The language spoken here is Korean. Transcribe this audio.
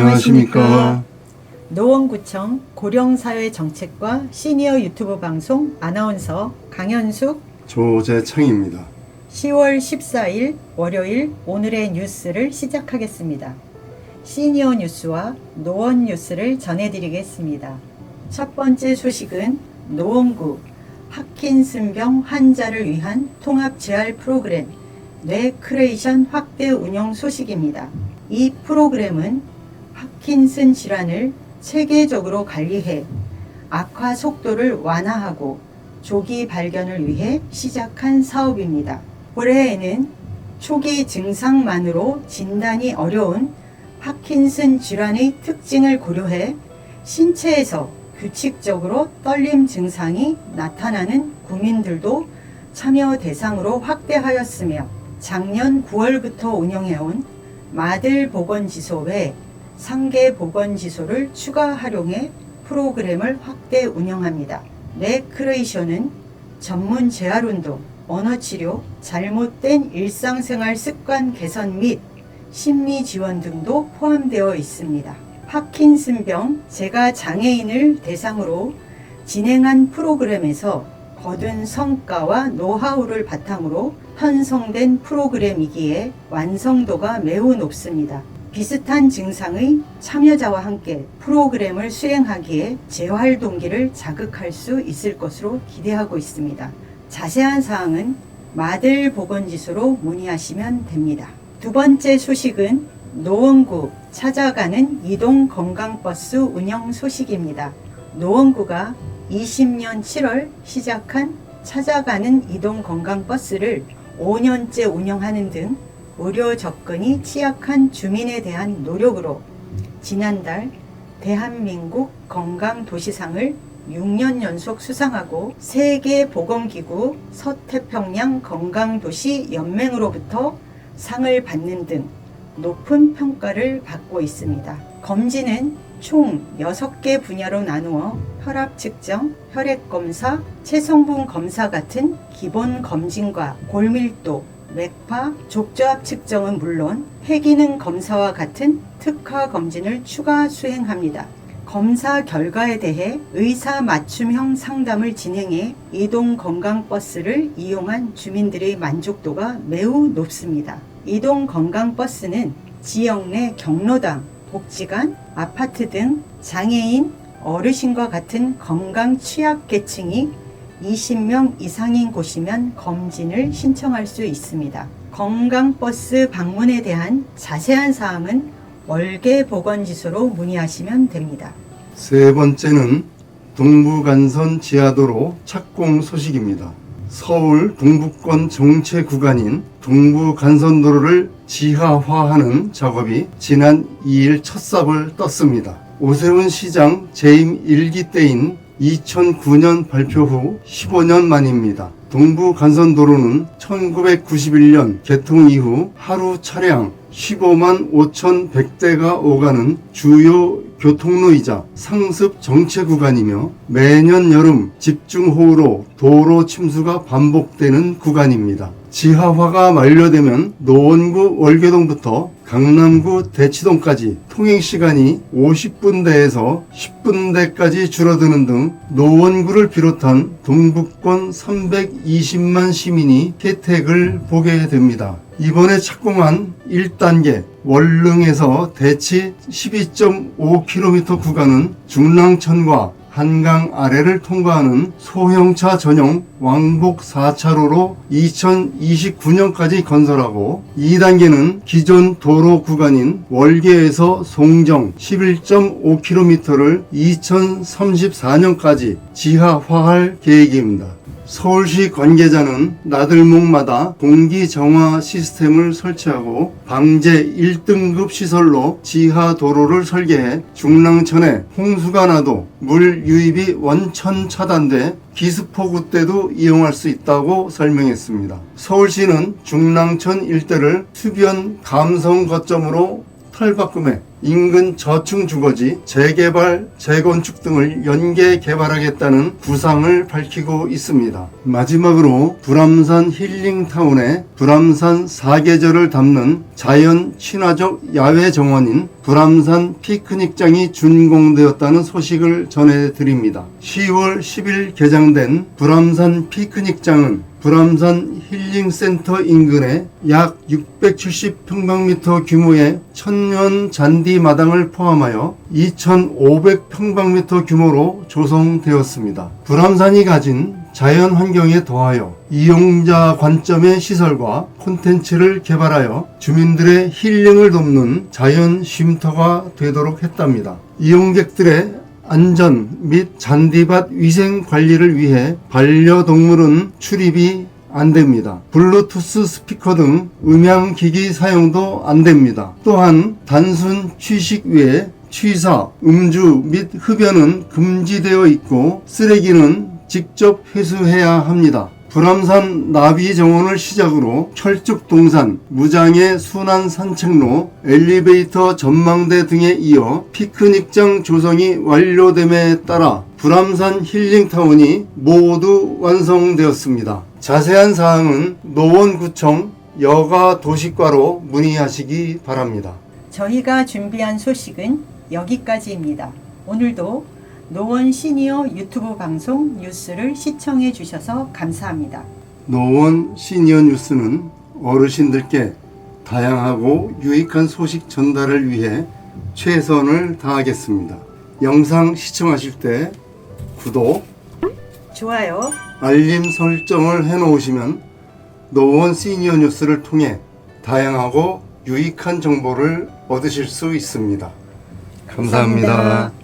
안녕하십니까. 노원구청 고령사회 정책과 시니어 유튜브 방송 아나운서 강현숙 조재창입니다. 10월 14일 월요일 오늘의 뉴스를 시작하겠습니다. 시니어 뉴스와 노원 뉴스를 전해드리겠습니다. 첫 번째 소식은 노원구 파킨슨병 환자를 위한 통합 재활 프로그램 뇌크레이션 확대 운영 소식입니다. 이 프로그램은 파킨슨 질환을 체계적으로 관리해 악화 속도를 완화하고 조기 발견을 위해 시작한 사업입니다. 올해에는 초기 증상만으로 진단이 어려운 파킨슨 질환의 특징을 고려해 신체에서 규칙적으로 떨림 증상이 나타나는 국민들도 참여 대상으로 확대하였으며 작년 9월부터 운영해온 마들 보건지소 외 상계 보건지소를 추가 활용해 프로그램을 확대 운영합니다. 뇌크레이션은 전문 재활운동, 언어치료, 잘못된 일상생활 습관 개선 및 심리 지원 등도 포함되어 있습니다. 파킨슨병 제가 장애인을 대상으로 진행한 프로그램에서 거둔 성과와 노하우를 바탕으로 편성된 프로그램이기에 완성도가 매우 높습니다. 비슷한 증상의 참여자와 함께 프로그램을 수행하기에 재활 동기를 자극할 수 있을 것으로 기대하고 있습니다. 자세한 사항은 마들 보건지소로 문의하시면 됩니다. 두 번째 소식은 노원구 찾아가는 이동 건강버스 운영 소식입니다. 노원구가 20년 7월 시작한 찾아가는 이동 건강버스를 5년째 운영하는 등 의료 접근이 취약한 주민에 대한 노력으로 지난달 대한민국 건강도시상을 6년 연속 수상하고 세계보건기구 서태평양 건강도시 연맹으로부터 상을 받는 등 높은 평가를 받고 있습니다. 검진은 총 6개 분야로 나누어 혈압 측정, 혈액 검사, 체성분 검사 같은 기본 검진과 골밀도, 맥파, 족저압 측정은 물론 폐기능 검사와 같은 특화 검진을 추가 수행합니다. 검사 결과에 대해 의사 맞춤형 상담을 진행해 이동 건강버스를 이용한 주민들의 만족도가 매우 높습니다. 이동 건강버스는 지역 내 경로당, 복지관, 아파트 등 장애인, 어르신과 같은 건강 취약 계층이 20명 이상인 곳이면 검진을 신청할 수 있습니다. 건강버스 방문에 대한 자세한 사항은 월계 보건지소로 문의하시면 됩니다. 세 번째는 동부간선 지하도로 착공 소식입니다. 서울 동부권 정체 구간인 동부간선도로를 지하화하는 작업이 지난 2일 첫 삽을 떴습니다. 오세훈 시장 재임 1기 때인 2009년 발표 후 15년 만입니다. 동부 간선도로는 1991년 개통 이후 하루 차량 15만 5,100대가 오가는 주요 교통로이자 상습 정체 구간이며 매년 여름 집중호우로 도로 침수가 반복되는 구간입니다. 지하화가 만료되면 노원구 월계동부터 강남구 대치동까지 통행 시간이 50분대에서 10분대까지 줄어드는 등 노원구를 비롯한 동북권 320만 시민이 혜택을 보게 됩니다. 이번에 착공한 1단계 월릉에서 대치 12.5km 구간은 중랑천과 한강 아래를 통과하는 소형차 전용 왕복 4차로로 2029년까지 건설하고 2단계는 기존 도로 구간인 월계에서 송정 11.5km를 2034년까지 지하화할 계획입니다. 서울시 관계자는 나들목마다 공기 정화 시스템을 설치하고 방제 1등급 시설로 지하 도로를 설계해 중랑천에 홍수가 나도 물 유입이 원천 차단돼 기습폭우 때도 이용할 수 있다고 설명했습니다. 서울시는 중랑천 일대를 수변 감성 거점으로 탈바꿈해 인근 저층 주거지 재개발, 재건축 등을 연계 개발하겠다는 구상을 밝히고 있습니다. 마지막으로 불암산 힐링타운에 불암산 사계절을 담는 자연 친화적 야외 정원인 불암산 피크닉장이 준공되었다는 소식을 전해드립니다. 10월 10일 개장된 불암산 피크닉장은 불암산 힐링센터 인근에 약 670평방미터 규모의 천연 잔디 마당을 포함하여 2,500평방미터 규모로 조성되었습니다. 불암산이 가진 자연 환경에 더하여 이용자 관점의 시설과 콘텐츠를 개발하여 주민들의 힐링을 돕는 자연 쉼터가 되도록 했답니다. 이용객들의 안전 및 잔디밭 위생 관리를 위해 반려동물은 출입이 안 됩니다. 블루투스 스피커 등 음향 기기 사용도 안 됩니다. 또한 단순 취식 외에 취사, 음주 및 흡연은 금지되어 있고 쓰레기는 직접 회수해야 합니다. 불암산 나비 정원을 시작으로 철쭉동산, 무장의 순환 산책로, 엘리베이터 전망대 등에 이어 피크닉장 조성이 완료됨에 따라 불암산 힐링타운이 모두 완성되었습니다. 자세한 사항은 노원구청 여가 도시과로 문의하시기 바랍니다. 저희가 준비한 소식은 여기까지입니다. 오늘도 노원 시니어 유튜브 방송 뉴스를 시청해 주셔서 감사합니다. 노원 시니어 뉴스는 어르신들께 다양하고 유익한 소식 전달을 위해 최선을 다하겠습니다. 영상 시청하실 때 구독, 좋아요, 알림 설정을 해 놓으시면 노원 시니어 뉴스를 통해 다양하고 유익한 정보를 얻으실 수 있습니다. 감사합니다. 감사합니다.